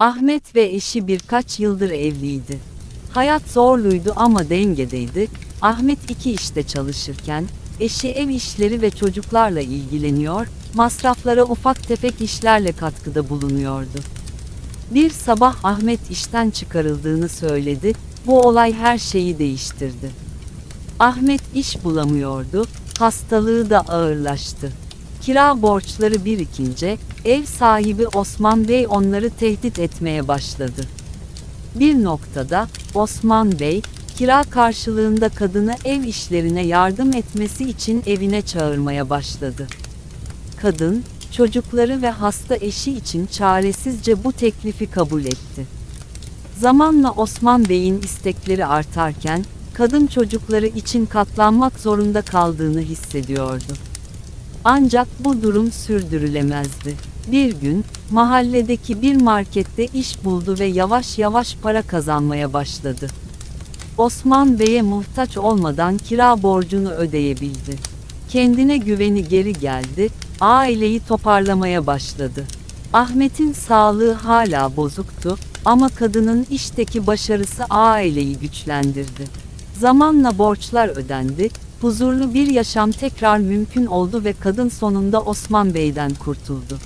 Ahmet ve eşi birkaç yıldır evliydi. Hayat zorluydu ama dengedeydi. Ahmet iki işte çalışırken, eşi ev işleri ve çocuklarla ilgileniyor, masraflara ufak tefek işlerle katkıda bulunuyordu. Bir sabah Ahmet işten çıkarıldığını söyledi, bu olay her şeyi değiştirdi. Ahmet iş bulamıyordu, hastalığı da ağırlaştı. Kira borçları birikince, ev sahibi Osman Bey onları tehdit etmeye başladı. Bir noktada, Osman Bey, kira karşılığında kadını ev işlerine yardım etmesi için evine çağırmaya başladı. Kadın, çocukları ve hasta eşi için çaresizce bu teklifi kabul etti. Zamanla Osman Bey'in istekleri artarken, kadın çocukları için katlanmak zorunda kaldığını hissediyordu. Ancak bu durum sürdürülemezdi. Bir gün, mahalledeki bir markette iş buldu ve yavaş yavaş para kazanmaya başladı. Osman Bey'e muhtaç olmadan kira borcunu ödeyebildi. Kendine güveni geri geldi, aileyi toparlamaya başladı. Ahmet'in sağlığı hala bozuktu ama kadının işteki başarısı aileyi güçlendirdi. Zamanla borçlar ödendi, huzurlu bir yaşam tekrar mümkün oldu ve kadın sonunda Osman Bey'den kurtuldu.